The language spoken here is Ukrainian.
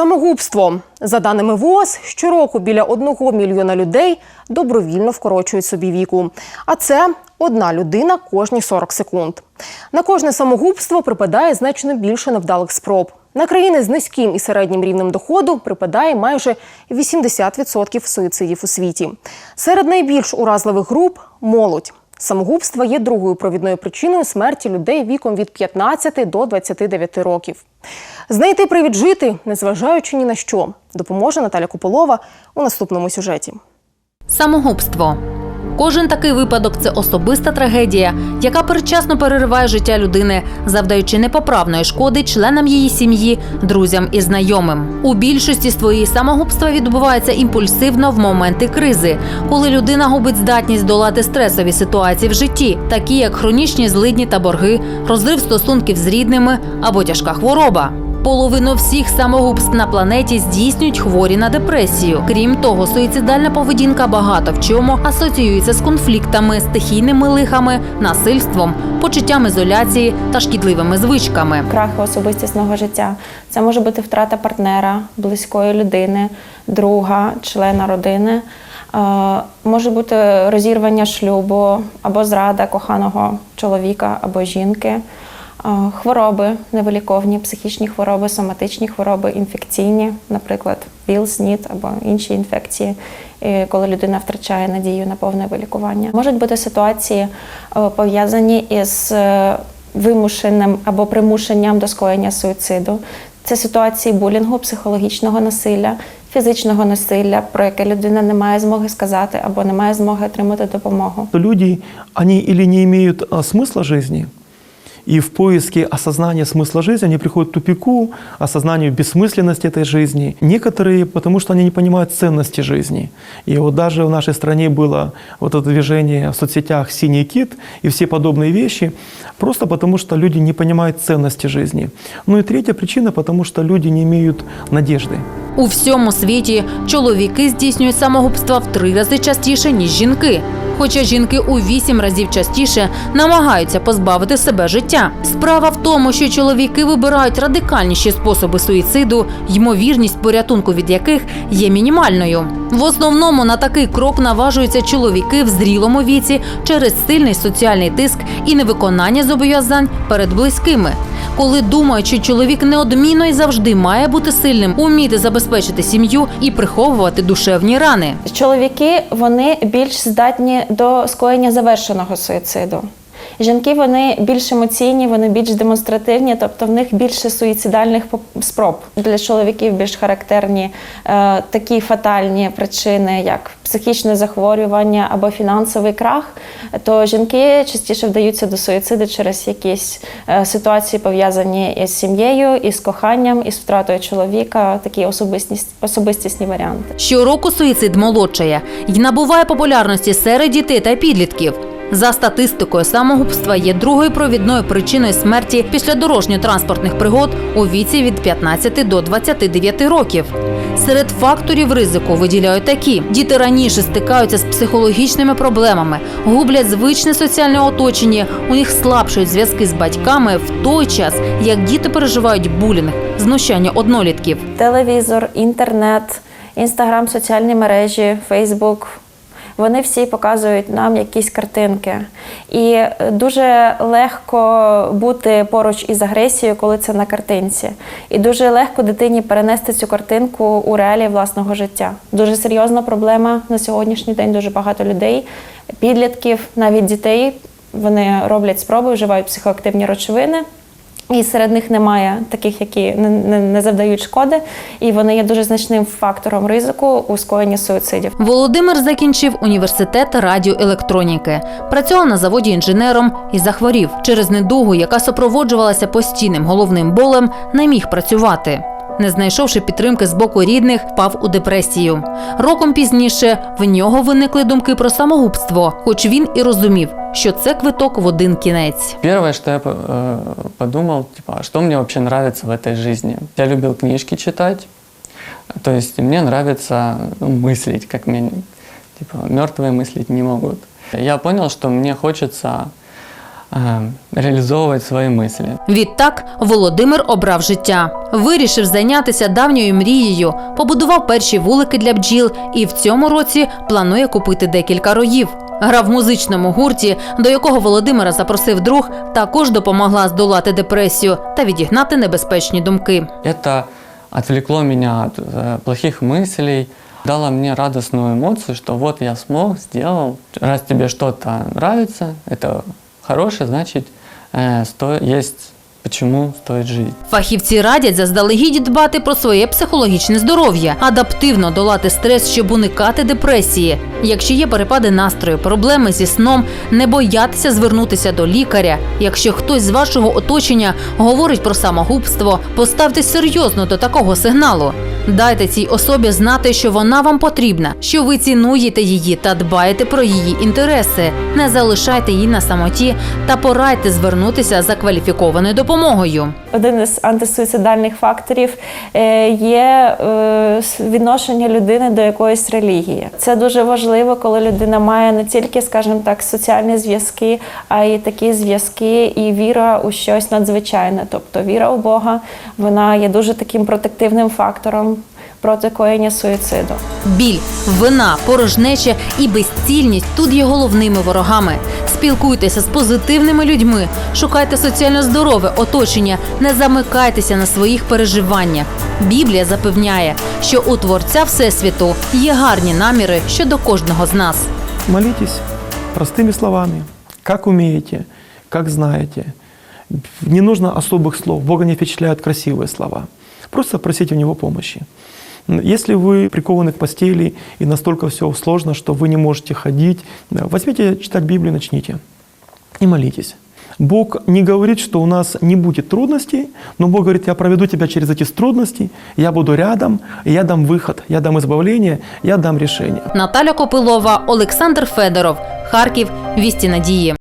Самогубство за даними ВООЗ, щороку біля одного мільйона людей добровільно вкорочують собі віку. А це одна людина кожні 40 секунд. На кожне самогубство припадає значно більше невдалих спроб. На країни з низьким і середнім рівнем доходу припадає майже 80% суїцидів у світі. Серед найбільш уразливих груп молодь. Самогубство є другою провідною причиною смерті людей віком від 15 до 29 років. Знайти привід жити, незважаючи ні на що, допоможе Наталя Куполова у наступному сюжеті. Самогубство. Кожен такий випадок це особиста трагедія, яка передчасно перериває життя людини, завдаючи непоправної шкоди членам її сім'ї, друзям і знайомим. У більшості своїх самогубства відбувається імпульсивно в моменти кризи, коли людина губить здатність долати стресові ситуації в житті, такі як хронічні злидні та борги, розрив стосунків з рідними або тяжка хвороба. Половину всіх самогубств на планеті здійснюють хворі на депресію. Крім того, суїцидальна поведінка багато в чому асоціюється з конфліктами, стихійними лихами, насильством, почуттям ізоляції та шкідливими звичками. крахи особистісного життя. Це може бути втрата партнера, близької людини, друга, члена родини. Е, Може бути розірвання шлюбу або зрада коханого чоловіка або жінки, хвороби невиліковні, психічні хвороби, соматичні хвороби, інфекційні, наприклад, ВІЛ, СНІД або інші інфекції, коли людина втрачає надію на повне вилікування. Можуть бути ситуації е, пов'язані із е, вимушеним або примушенням до скоєння суїциду. Це ситуації булінгу, психологічного насилля, фізичного насилля, про яке людина не має змоги сказати або не має змоги отримати допомогу. Люди, они или не имеют а, смысла жизни, и в поиске осознания смысла жизни они приходят к тупику, осознанию бессмысленности этой жизни. Некоторые, потому что они не понимают ценности жизни. И вот даже в нашей стране было вот это движение в соцсетях «Синий кит» и все подобные вещи, просто потому что люди не понимают ценности жизни. Ну и третья причина, потому что люди не имеют надежды. У всьому світі чоловіки здійснюють самогубства в три рази частіше, ніж жінки. Хоча жінки у вісім разів частіше намагаються позбавити себе життя. Справа в тому, що чоловіки вибирають радикальніші способи суїциду, ймовірність порятунку від яких є мінімальною. В основному на такий крок наважуються чоловіки в зрілому віці через сильний соціальний тиск і невиконання зобов'язань перед близькими. Коли думають, що чоловік неодмінно і завжди має бути сильним, уміти забезпечити сім'ю і приховувати душевні рани. Чоловіки вони більш здатні до скоєння завершеного суїциду. Жінки вони більш емоційні, вони більш демонстративні, тобто в них більше суїцидальних спроб. Для чоловіків більш характерні е, такі фатальні причини, як психічне захворювання або фінансовий крах. То жінки частіше вдаються до суїциду через якісь е, ситуації, пов'язані із сім'єю, із коханням, із втратою чоловіка, такі особистість, особистісні варіанти. Щороку суїцид молодшає і набуває популярності серед дітей та підлітків. За статистикою, самогубства є другою провідною причиною смерті після дорожньо-транспортних пригод у віці від 15 до 29 років. Серед факторів ризику виділяють такі: діти раніше стикаються з психологічними проблемами, гублять звичне соціальне оточення, у них слабшують зв'язки з батьками в той час, як діти переживають булінг, знущання однолітків. телевізор, інтернет, інстаграм, соціальні мережі, Фейсбук. Вони всі показують нам якісь картинки. І е, дуже легко бути поруч із агресією, коли це на картинці. І дуже легко дитині перенести цю картинку у реалії власного життя. Дуже серйозна проблема на сьогоднішній день. Дуже багато людей, підлітків, навіть дітей. Вони роблять спроби, вживають психоактивні речовини. І серед них немає таких, які не, не, не завдають шкоди, і вони є дуже значним фактором ризику у скоєнні суїцидів. Володимир закінчив університет радіоелектроніки. Працював на заводі інженером і захворів. Через недугу, яка супроводжувалася постійним головним болем, не міг працювати Не знайшовши підтримки з боку рідних, впав у депресію. Роком пізніше в нього виникли думки про самогубство, хоч він і розумів, що це квиток в один кінець. Первое, что я э, подумал, типа, а что мне вообще нравится в этой жизни? Я любил книжки читать, то есть мне нравится ну, мыслить, как минимум. Типа, мертвые мыслить не могут. Я понял, что мне хочется э, реализовывать свои мысли. Відтак Володимир обрав життя, вирішив зайнятися давньою мрією, побудував перші вулики для бджіл і в цьому році планує купити декілька роїв. Гра в музичному гурті, до якого Володимира запросив друг, також допомогла здолати депресію та відігнати небезпечні думки. Это отвлекло меня от э, плохих мыслей, дало мне радостную эмоцию, что вот я смог, сделал. Раз тебе что-то нравится, это хорошее, значит, э, сто, есть почему стоит жить. Фахівці радять заздалегідь дбати про своє психологічне здоров'я, адаптивно долати стрес, щоб уникати депресії. Якщо є перепади настрою, проблеми зі сном, не боятися звернутися до лікаря. Якщо хтось з вашого оточення говорить про самогубство, поставтесь серйозно до такого сигналу. Дайте цій особі знати, що вона вам потрібна, що ви цінуєте її та дбаєте про її інтереси. Не залишайте її на самоті та порадьте звернутися за кваліфікованою допомогою. Один із антисуїцидальних факторів е, є е, відношення людини до якоїсь релігії. Це дуже важливо, коли людина має не тільки, скажімо так, соціальні зв'язки, а й такі зв'язки і віра у щось надзвичайне. Тобто віра у Бога вона є дуже таким протективним фактором проти коєння суїциду. Біль, вина, порожнеча і безцільність тут є головними ворогами. Спілкуйтеся з позитивними людьми, шукайте соціально здорове оточення, не замикайтеся на своїх переживаннях. Біблія запевняє, що у творця всесвіту є гарні наміри щодо кожного з нас. Молитесь простыми словами, как умеете, как знаете. Не нужно особых слов. Бога не впечатляют красивые слова. Просто просите у Него помощи. Если вы прикованы к постели и настолько все сложно, что вы не можете ходить, да, возьмите читать Библию, начните и молитесь. Бог не говорит, что у нас не будет трудностей, но Бог говорит, я проведу тебя через эти трудности, я буду рядом, и я дам выход, я дам избавление, я дам решение. Наталя Копилова, Олександр Федоров, Харків. Вісті надії.